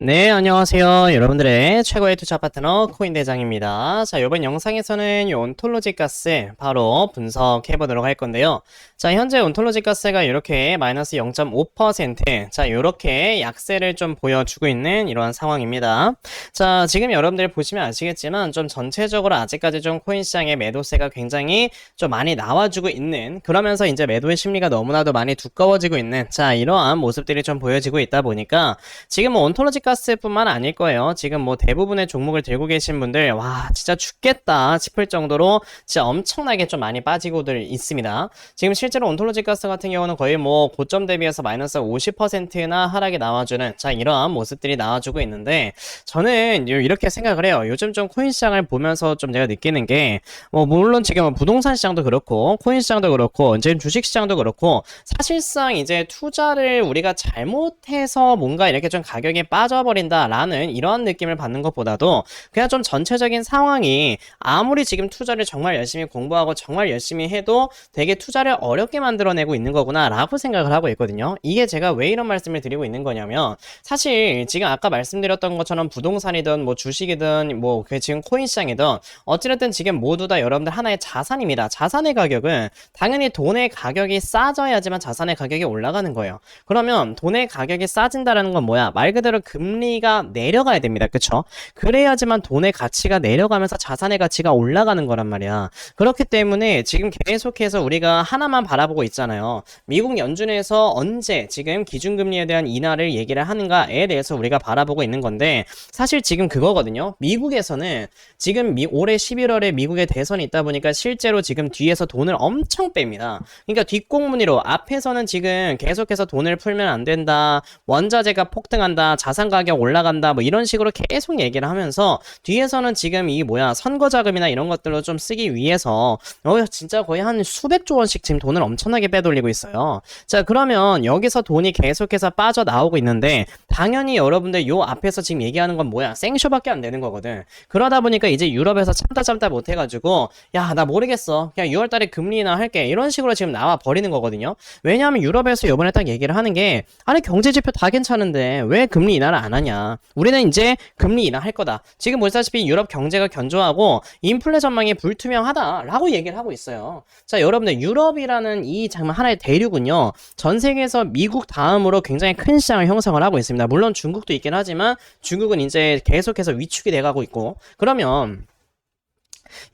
네, 안녕하세요. 여러분들의 최고의 투자 파트너 코인 대장입니다. 자, 이번 영상에서는 이 온톨로지 가스 바로 분석해 보도록 할 건데요. 자, 현재 온톨로지 가스가 이렇게 마이너스 0.5%, 자, 이렇게 약세를 좀 보여주고 있는 이러한 상황입니다. 자, 지금 여러분들 보시면 아시겠지만 좀 전체적으로 아직까지 좀 코인 시장의 매도세가 굉장히 좀 많이 나와주고 있는 그러면서 이제 매도의 심리가 너무나도 많이 두꺼워지고 있는 자, 이러한 모습들이 좀 보여지고 있다 보니까 지금 뭐 온톨로지 가스뿐만 아닐 거예요. 지금 뭐 대부분의 종목을 들고 계신 분들 와 진짜 죽겠다 싶을 정도로 진짜 엄청나게 좀 많이 빠지고들 있습니다. 지금 실제로 온톨로지 가스 같은 경우는 거의 뭐 고점 대비해서 마이너스 50%나 하락이 나와주는 자 이러한 모습들이 나와주고 있는데 저는 요- 이렇게 생각을 해요. 요즘 좀 코인 시장을 보면서 좀 내가 느끼는 게 뭐 물론 지금 부동산 시장도 그렇고 코인 시장도 그렇고 지금 주식 시장도 그렇고 사실상 이제 투자를 우리가 잘못해서 뭔가 이렇게 좀 가격이 빠져 버린다 라는 이런 느낌을 받는 것보다도 그냥 좀 전체적인 상황이 아무리 지금 투자를 정말 열심히 공부하고 정말 열심히 해도 되게 투자를 어렵게 만들어내고 있는 거구나 라고 생각을 하고 있거든요. 이게 제가 왜 이런 말씀을 드리고 있는 거냐면 사실 지금 아까 말씀드렸던 것처럼 부동산이든 뭐 주식이든 뭐그 지금 코인 시장이든 어찌됐든 지금 모두 다 여러분들 하나의 자산입니다. 자산의 가격은 당연히 돈의 가격이 싸져야지만 자산의 가격이 올라가는 거예요. 그러면 돈의 가격이 싸진다라는 건 뭐야? 말 그대로 금 리가 내려가야 됩니다. 그쵸? 그래야지만 돈의 가치가 내려가면서 자산의 가치가 올라가는 거란 말이야. 그렇기 때문에 지금 계속해서 우리가 하나만 바라보고 있잖아요. 미국 연준에서 언제 지금 기준금리에 대한 인하를 얘기를 하는가에 대해서 우리가 바라보고 있는 건데 사실 지금 그거거든요. 미국에서는 지금 미- 올해 11월에 미국에 대선이 있다 보니까 실제로 지금 뒤에서 돈을 엄청 뺍니다. 그러니까 뒷공무니로 앞에서는 지금 계속해서 돈을 풀면 안 된다. 원자재가 폭등한다. 자산 가격 올라간다. 뭐 이런 식으로 계속 얘기를 하면서 뒤에서는 지금 이 뭐야 선거 자금이나 이런 것들로 좀 쓰기 위해서 어 진짜 거의 한 수백조 원씩 지금 돈을 엄청나게 빼돌리고 있어요. 자 그러면 여기서 돈이 계속해서 빠져 나오고 있는데 당연히 여러분들 요 앞에서 지금 얘기하는 건 뭐야 생쇼밖에 안 되는 거거든. 그러다 보니까 이제 유럽에서 참다 참다 못 해가지고 야 나 모르겠어 그냥 6월달에 금리 인하 할게 이런 식으로 지금 나와 버리는 거거든요. 왜냐하면 유럽에서 이번에 딱 얘기를 하는 게 아니 경제 지표 다 괜찮은데 왜 금리 인하를 안 하냐? 우리는 이제 금리 인하 할 거다. 지금 보시다시피 유럽 경제가 견조하고 인플레 전망이 불투명하다라고 얘기를 하고 있어요. 자 여러분들 유럽이라는 이 정말 하나의 대륙은요 전 세계에서 미국 다음으로 굉장히 큰 시장을 형성을 하고 있습니다. 물론 중국도 있긴 하지만 중국은 이제 계속해서 위축이 돼가고 있고 그러면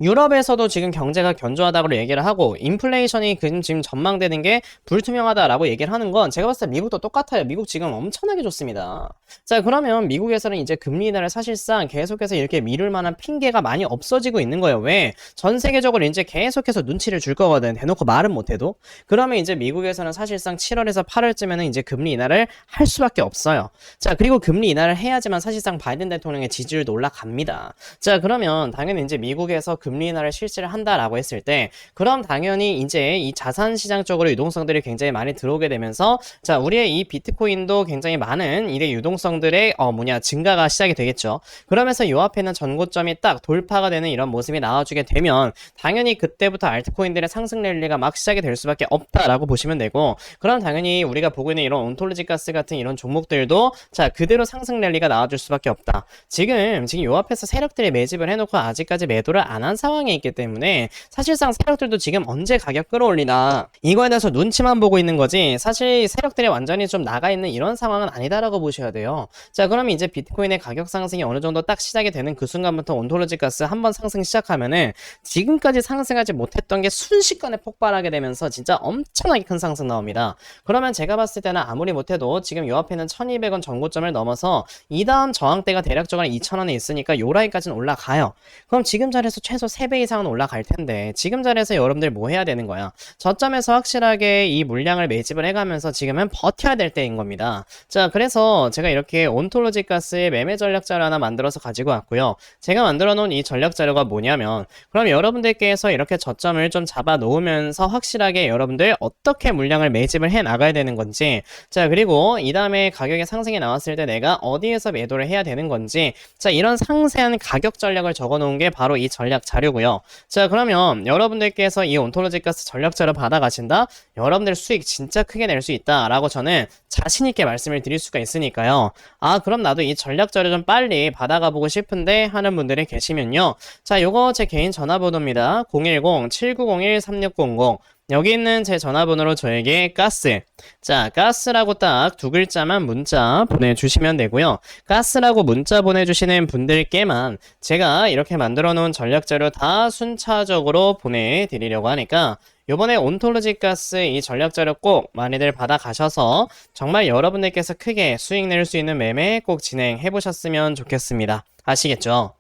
유럽에서도 지금 경제가 견조하다고 얘기를 하고 인플레이션이 그- 지금 전망되는 게 불투명하다라고 얘기를 하는 건 제가 봤을 때 미국도 똑같아요. 미국 지금 엄청나게 좋습니다. 자 그러면 미국에서는 이제 금리 인하를 사실상 계속해서 이렇게 미룰 만한 핑계가 많이 없어지고 있는 거예요. 왜? 전 세계적으로 이제 계속해서 눈치를 줄 거거든. 대놓고 말은 못해도. 그러면 이제 미국에서는 사실상 7월에서 8월쯤에는 이제 금리 인하를 할 수밖에 없어요. 자 그리고 금리 인하를 해야지만 사실상 바이든 대통령의 지지율도 올라갑니다. 자 그러면 당연히 이제 미국에서 금리 인하를 실시를 한다라고 했을 때 그럼 당연히 이제 이 자산 시장 쪽으로 유동성들이 굉장히 많이 들어오게 되면서 자 우리의 이 비트코인도 굉장히 많은 이의 유동성들의 어 뭐냐 증가가 시작이 되겠죠. 그러면서 요 앞에는 전고점이 딱 돌파가 되는 이런 모습이 나와주게 되면 당연히 그때부터 알트코인들의 상승 랠리가 막 시작이 될 수밖에 없다라고 보시면 되고 그럼 당연히 우리가 보고 있는 이런 온톨로지 가스 같은 이런 종목들도 자 그대로 상승 랠리가 나와줄 수밖에 없다. 지금 지금 요 앞에서 세력들이 매집을 해놓고 아직까지 매도를 안한 상황에 있기 때문에 사실상 세력들도 지금 언제 가격 끌어올리나 이거에 대해서 눈치만 보고 있는 거지 사실 세력들이 완전히 좀 나가 있는 이런 상황은 아니다라고 보셔야 돼요. 자 그러면 이제 비트코인의 가격 상승이 어느 정도 딱 시작이 되는 그 순간부터 온톨로지 가스 한번 상승 시작하면은 지금까지 상승하지 못했던 게 순식간에 폭발하게 되면서 진짜 엄청나게 큰 상승 나옵니다. 그러면 제가 봤을 때는 아무리 못해도 지금 요 앞에는 1200원 전고점을 넘어서 이 다음 저항대가 대략적으로 2000원에 있으니까 요 라인까지는 올라가요. 그럼 지금 자리에서 최소 3배 이상은 올라갈 텐데 지금 자리에서 여러분들 뭐 해야 되는 거야? 저점에서 확실하게 이 물량을 매집을 해가면서 지금은 버텨야 될 때인 겁니다. 자 그래서 제가 이렇게 온톨로지 가스의 매매 전략 자료 하나 만들어서 가지고 왔고요. 제가 만들어 놓은 이 전략 자료가 뭐냐면 그럼 여러분들께서 이렇게 저점을 좀 잡아 놓으면서 확실하게 여러분들 어떻게 물량을 매집을 해 나가야 되는 건지 자 그리고 이 다음에 가격의 상승이 나왔을 때 내가 어디에서 매도를 해야 되는 건지 자 이런 상세한 가격 전략을 적어 놓은 게 바로 이 전략 전략 자료고요. 자, 그러면 여러분들께서 이 온톨로지 가스 전략 자료 받아가신다? 여러분들 수익 진짜 크게 낼 수 있다라고 저는 자신 있게 말씀을 드릴 수가 있으니까요. 아, 그럼 나도 이 전략 자료 좀 빨리 받아가 보고 싶은데 하는 분들이 계시면요. 자, 요거 제 개인 전화번호입니다. 010-7901-3600 여기 있는 제 전화번호로 저에게 가스. 자, 가스라고 딱 두 글자만 문자 보내주시면 되고요. 가스라고 문자 보내주시는 분들께만 제가 이렇게 만들어 놓은 전략 자료 다 순차적으로 보내드리려고 하니까 요번에 온톨로지 가스 이 전략 자료 꼭 많이들 받아 가셔서 정말 여러분들께서 크게 수익 낼 수 있는 매매 꼭 진행해 보셨으면 좋겠습니다. 아시겠죠?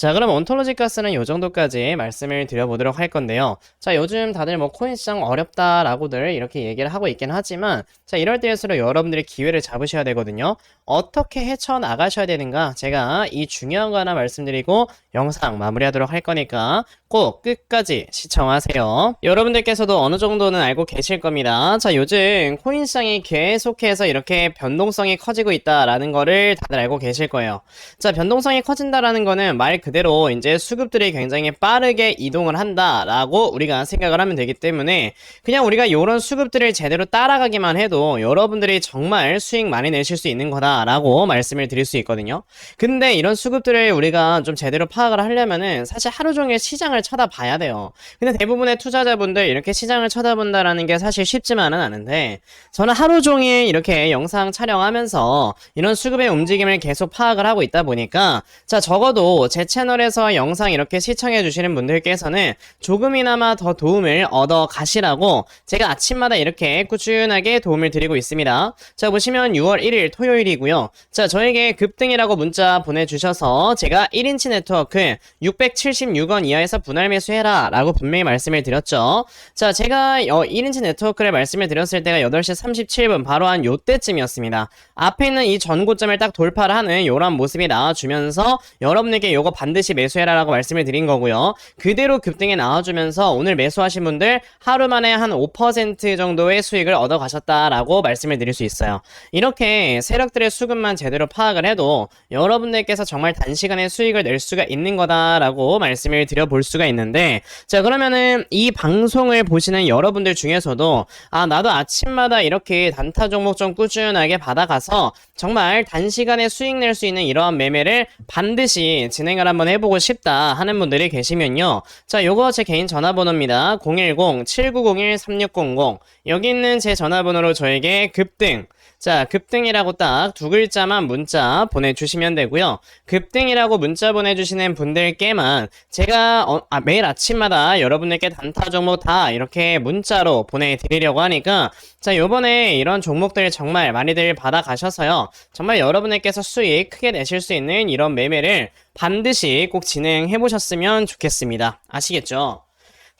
자, 그럼 온톨로지 가스는 요 정도까지 말씀을 드려보도록 할 건데요. 자, 요즘 다들 뭐 코인 시장 어렵다라고들 이렇게 얘기를 하고 있긴 하지만 자, 이럴 때일수록 여러분들이 기회를 잡으셔야 되거든요. 어떻게 헤쳐나가셔야 되는가 제가 이 중요한 거 하나 말씀드리고 영상 마무리하도록 할 거니까 꼭 끝까지 시청하세요. 여러분들께서도 어느 정도는 알고 계실 겁니다. 자, 요즘 코인 시장이 계속해서 이렇게 변동성이 커지고 있다라는 거를 다들 알고 계실 거예요. 자, 변동성이 커진다라는 거는 말 그대로 이제 수급들이 굉장히 빠르게 이동을 한다라고 우리가 생각을 하면 되기 때문에 그냥 우리가 이런 수급들을 제대로 따라가기만 해도 여러분들이 정말 수익 많이 내실 수 있는 거다라고 말씀을 드릴 수 있거든요. 근데 이런 수급들을 우리가 좀 제대로 파악을 하려면은 사실 하루 종일 시장을 쳐다봐야 돼요. 근데 대부분의 투자자분들 이렇게 시장을 쳐다본다라는 게 사실 쉽지만은 않은데 저는 하루 종일 이렇게 영상 촬영하면서 이런 수급의 움직임을 계속 파악을 하고 있다 보니까 자 적어도 제 채 널에서 영상 이렇게 시청해 주시는 분들께서는 조금이나마 더 도움을 얻어 가시라고 제가 아침마다 이렇게 꾸준하게 도움을 드리고 있습니다. 자 보시면 6월 1일 토요일이고요. 자 저에게 급등이라고 문자 보내주셔서 제가 1인치 네트워크 676원 이하에서 분할 매수해라 라고 분명히 말씀을 드렸죠. 자 제가 어, 1인치 네트워크를 말씀을 드렸을 때가 8시 37분 바로 한 요때쯤이었습니다. 앞에 있는 이 전고점을 딱 돌파를 하는 요런 모습이 나와주면서 여러분에게 요거 반 드시 매수해라 라고 말씀을 드린 거고요. 그대로 급등에 나와주면서 오늘 매수하신 분들 하루 만에 한 5% 정도의 수익을 얻어 가셨다라고 말씀을 드릴 수 있어요. 이렇게 세력들의 수급만 제대로 파악을 해도 여러분들께서 정말 단시간에 수익을 낼 수가 있는 거다라고 말씀을 드려볼 수가 있는데 자 그러면은 이 방송을 보시는 여러분들 중에서도 아 나도 아침마다 이렇게 단타 종목 좀 꾸준하게 받아가서 정말 단시간에 수익 낼 수 있는 이러한 매매를 반드시 진행을 한번 해보고 싶다 하는 분들이 계시면요. 자 요거 제 개인 전화번호입니다. 010-7901-3600 여기 있는 제 전화번호로 저에게 급등 자, 급등이라고 딱 두 글자만 문자 보내주시면 되고요. 급등이라고 문자 보내주시는 분들께만 제가 어, 아, 매일 아침마다 여러분들께 단타 종목 다 이렇게 문자로 보내드리려고 하니까 자, 요번에 이런 종목들 정말 많이들 받아가셔서요. 정말 여러분들께서 수익 크게 내실 수 있는 이런 매매를 반드시 꼭 진행해 보셨으면 좋겠습니다. 아시겠죠?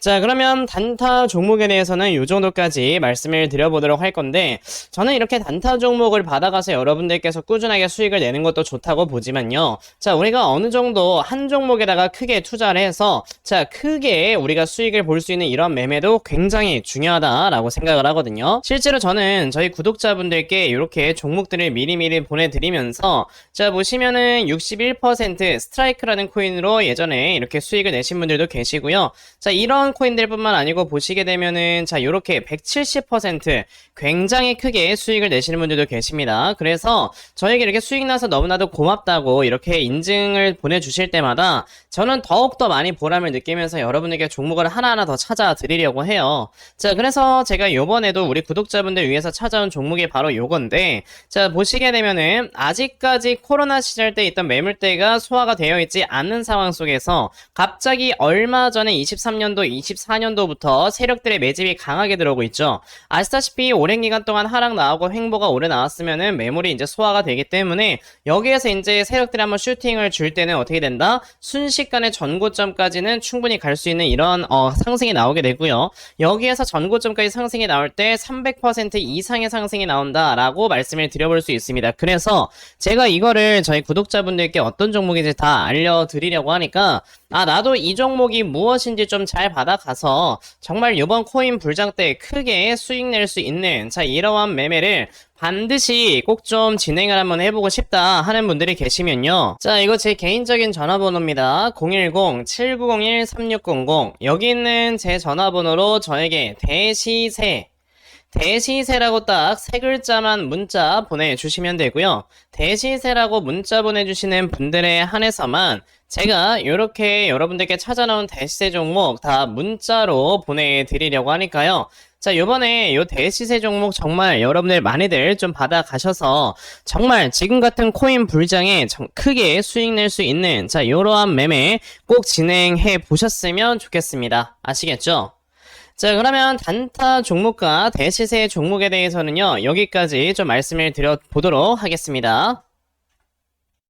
자, 그러면 단타 종목에 대해서는 이 정도까지 말씀을 드려보도록 할 건데, 저는 이렇게 단타 종목을 받아가서 여러분들께서 꾸준하게 수익을 내는 것도 좋다고 보지만요. 자, 우리가 어느 정도 한 종목에다가 크게 투자를 해서, 자, 크게 우리가 수익을 볼 수 있는 이런 매매도 굉장히 중요하다라고 생각을 하거든요. 실제로 저는 저희 구독자분들께 이렇게 종목들을 미리미리 보내드리면서, 자, 보시면은 61% 스트라이크라는 코인으로 예전에 이렇게 수익을 내신 분들도 계시고요. 자, 이런 코인들뿐만 아니고 보시게 되면은 자 요렇게 170% 굉장히 크게 수익을 내시는 분들도 계십니다. 그래서 저에게 이렇게 수익 나서 너무나도 고맙다고 이렇게 인증을 보내주실 때마다 저는 더욱더 많이 보람을 느끼면서 여러분에게 종목을 하나하나 더 찾아드리려고 해요. 자 그래서 제가 요번에도 우리 구독자분들 위해서 찾아온 종목이 바로 요건데 자 보시게 되면은 아직까지 코로나 시절 때 있던 매물대가 소화가 되어 있지 않는 상황 속에서 갑자기 얼마 전에 23년도 24년도부터 세력들의 매집이 강하게 들어오고 있죠. 아시다시피 오랜 기간 동안 하락 나오고 횡보가 오래 나왔으면은 매물이 이제 소화가 되기 때문에 여기에서 이제 세력들이 한번 슈팅을 줄 때는 어떻게 된다? 순식간에 전고점까지는 충분히 갈 수 있는 이런 어, 상승이 나오게 되고요. 여기에서 전고점까지 상승이 나올 때 300% 이상의 상승이 나온다라고 말씀을 드려볼 수 있습니다. 그래서 제가 이거를 저희 구독자분들께 어떤 종목인지 다 알려드리려고 하니까 아 나도 이 종목이 무엇인지 좀 잘 받아 받아가서 정말 이번 코인 불장 때 크게 수익 낼 수 있는 자 이러한 매매를 반드시 꼭 좀 진행을 한번 해보고 싶다 하는 분들이 계시면요. 자, 이거 제 개인적인 전화번호입니다. 010-7901-3600. 여기 있는 제 전화번호로 저에게 대시세, 대시세라고 딱 세 글자만 문자 보내주시면 되고요. 대시세라고 문자 보내주시는 분들에 한해서만 제가 이렇게 여러분들께 찾아 나온 대시세 종목 다 문자로 보내드리려고 하니까요. 자, 요번에 요 대시세 종목 정말 여러분들 많이들 좀 받아가셔서 정말 지금 같은 코인 불장에 정- 크게 수익 낼 수 있는 자, 요러한 매매 꼭 진행해 보셨으면 좋겠습니다. 아시겠죠? 자, 그러면 단타 종목과 대시세 종목에 대해서는요, 여기까지 좀 말씀을 드려 보도록 하겠습니다.